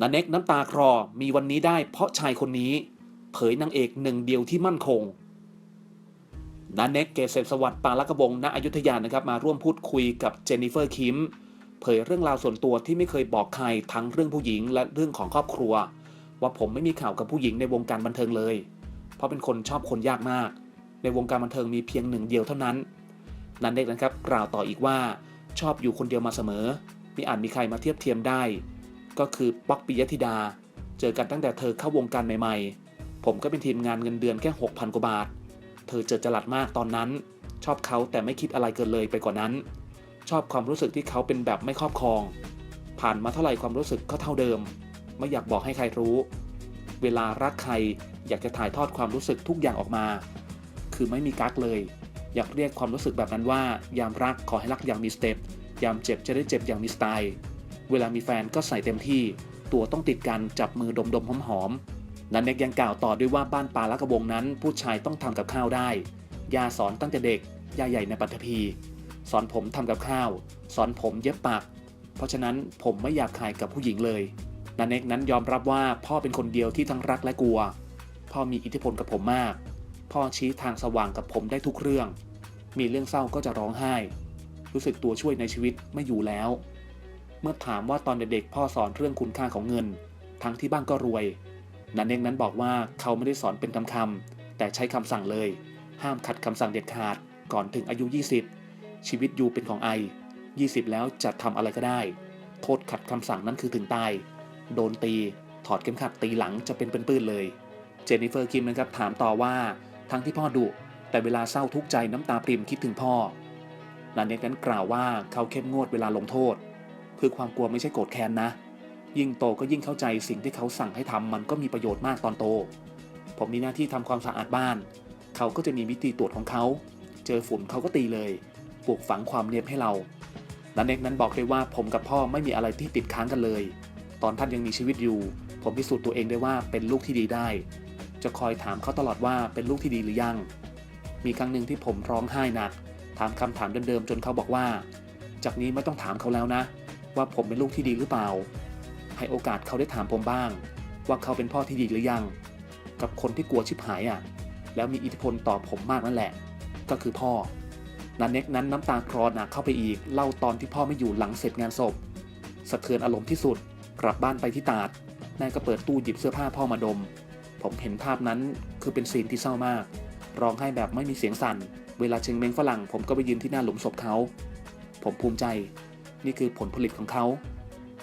นันเน็กน้ำตาคลอมีวันนี้ได้เพราะชายคนนี้ เผยนางเอกหนึ่งเดียวที่มั่นคงนันเน็กเกษตสวัสดิ์ปาลกระบงณอยุธยานะครับมาร่วมพูดคุยกับเจนนิเฟอร์คิมเผยเรื่องราวส่วนตัวที่ไม่เคยบอกใครทั้งเรื่องผู้หญิงและเรื่องของครอบครัว ว่าผมไม่มีข่าวกับผู้หญิงในวงการบันเทิงเลย เพราะเป็นคนชอบคนยากมาก ในวงการบันเทิงมีเพียงหนึ่งเดียวเท่านั้นนันเน็กนะครับกล่าวต่ออีกว่าชอบอยู่คนเดียวมาเสมอมิอาจมีใครมาเทียบเทียมได้ ก็คือป๊อกปิยธิดา เจอกันตั้งแต่เธอเข้าวงการใหม่ๆ ผมก็เป็นทีมงานเงินเดือนแค่ 6,000 กว่าบาท เธอเจอจลัดมากตอนนั้น ชอบเขาแต่ไม่คิดอะไรเกินเลยไปกว่านั้น ชอบความรู้สึกที่เขาเป็นแบบไม่ครอบครอง ผ่านมาเท่าไหร่ความรู้สึกก็เท่าเดิม ไม่อยากบอกให้ใครรู้ เวลารักใครอยากจะถ่ายทอดความรู้สึกทุกอย่างออกมา คือไม่มีกักเลย อยากเรียกความรู้สึกแบบนั้นว่า ยามรักขอให้รักอย่างมีสเต็ป ยามเจ็บจะได้เจ็บอย่างมีสไตล์ เวลามีแฟนก็ใส่เต็มที่ ตัวต้องติดกันจับมือดมดมหอมหอมๆนันเน็กยังกล่าวต่อด้วยว่าบ้านปลาละกระบงนั้น ผู้ชายต้องทำกับข้าวได้ ยาสอนตั้งแต่เด็ก ยาใหญ่ในปัตภีสอนผมทำกับข้าว สอนผมเย็บปัก เพราะฉะนั้นผมไม่อยากขายกับผู้หญิงเลยนันเน็กนั้นยอมรับว่าพ่อเป็นคนเดียวที่ทั้งรักและกลัว พ่อมีอิทธิพลกับผมมาก พ่อชี้ทางสว่างกับผมได้ทุกเรื่อง มีเรื่องเศร้าก็จะร้องไห้ รู้สึกตัวช่วยในชีวิตไม่อยู่แล้ว เมื่อถามว่าตอนเด็กๆพ่อสอนเรื่องคุณค่าของเงิน ทั้งที่บ้านก็รวยนันเองนั้นบอกว่าเขาไม่ได้สอนเป็นคำๆแต่ใช้คำสั่งเลย ห้ามขัดคำสั่งเด็ดขาดก่อนถึงอายุ 20 ชีวิตอยู่เป็นของไอ 20 แล้วจะทำอะไรก็ได้ โทษขัดคำสั่งนั้นคือถึงตาย โดนตี ถอดเข็มขัดตีหลังจะเป็นปื้นๆเลย เจนนิเฟอร์คิมนะครับถามต่อว่า ทั้งที่พ่อดุแต่เวลาเศร้าทุกข์ใจน้ำตาปริมคิดถึงพ่อนันเน็กนั้นกล่าวว่าเขาเข้มงวดเวลาลงโทษ คือความกลัวไม่ใช่โกรธแค้นนะ ยิ่งโตก็ยิ่งเข้าใจสิ่งที่เขาสั่งให้ทำมันก็มีประโยชน์มากตอนโต ผมมีหน้าที่ทำความสะอาดบ้าน เขาก็จะมีวิธีตรวจของเขา เจอฝุ่นเขาก็ตีเลย ปลูกฝังความเนียบให้เรานันเน็กนั้นบอกเลยว่าผมกับพ่อไม่มีอะไรที่ติดค้างกันเลย ตอนท่านยังมีชีวิตอยู่ ผมพิสูจน์ตัวเองได้ว่าเป็นลูกที่ดีได้ จะคอยถามเขาตลอดว่าเป็นลูกที่ดีหรือยัง มีครั้งหนึ่งที่ผมร้องไห้หนัก ถามคำถามเดิมๆจนเขาบอกว่า จากนี้ไม่ต้องถามเขาแล้วนะ ว่าผมเป็นลูกที่ดีหรือเปล่า ให้โอกาสเขาได้ถามผมบ้าง ว่าเขาเป็นพ่อที่ดีหรือยัง กับคนที่กลัวชิบหายอะ แล้วมีอิทธิพลต่อผมมากนั่นแหละ ก็คือพ่อนันเน็กนั้นน้ำตาคลอหนักเข้าไปอีกเล่าตอนที่พ่อไม่อยู่หลังเสร็จงานศพสะเทือนอารมณ์ที่สุด กลับบ้านไปที่ตาดแม่ก็เปิดตู้หยิบเสื้อผ้าพ่อมาดม ผมเห็นภาพนั้นคือเป็นซีนที่เศร้ามาก ร้องไห้แบบไม่มีเสียงสั่น เวลาเชงเมงฝรั่งผมก็ไปยืนที่หน้าหลุมศพเขา ผมภูมิใจ นี่คือผลผลิตของเขา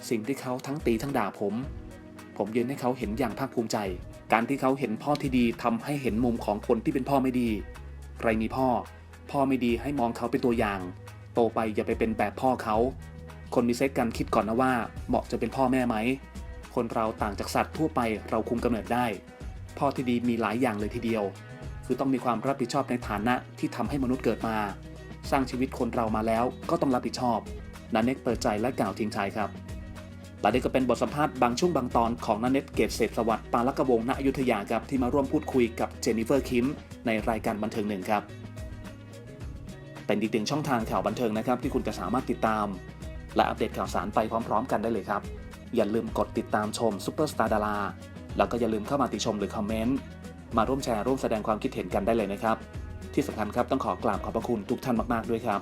สิ่งที่เขาทั้งตีทั้งด่าผม ผมยืนให้เขาเห็นอย่างภาคภูมิใจ การที่เขาเห็นพ่อที่ดีทำให้เห็นมุมของคนที่เป็นพ่อไม่ดี ใครมีพ่อ พ่อไม่ดีให้มองเขาเป็นตัวอย่าง โตไปอย่าไปเป็นแบบพ่อเขา คนมีเซ็กกันคิดก่อนนะว่าเหมาะจะเป็นพ่อแม่ไหม คนเราต่างจากสัตว์ทั่วไปเราคุมกำเนิดได้ พ่อที่ดีมีหลายอย่างเลยทีเดียว คือต้องมีความรับผิดชอบในฐานะที่ทำให้มนุษย์เกิดมา สร้างชีวิตคนเรามาแล้วก็ต้องรับผิดชอบ นันเน็กเปิดใจและกล่าวทิ้งท้ายครับและนี่ก็เป็นบทสัมภาษณ์บางช่วงบางตอนของนันเน็ตเกตเศษสวัสดิ์ปาลกระวงณอยุธยาครับที่มาร่วมพูดคุยกับเจนนิเฟอร์คิมในรายการบันเทิงหนึ่งครับ เป็นอีกหนึ่งช่องทางข่าวบันเทิงนะครับที่คุณจะสามารถติดตาม และอัปเดตข่าวสารไปพร้อม ๆ กันได้เลยครับ อย่าลืมกดติดตามชมซุปเปอร์สตาร์ดาราแล้วก็อย่าลืมเข้ามาติชมหรือคอมเมนต์มาร่วมแชร์ร่วมแสดงความคิดเห็นกันได้เลยนะครับ ที่สำคัญครับต้องขอกราบขอบพระคุณทุกท่านมาก ๆด้วยครับ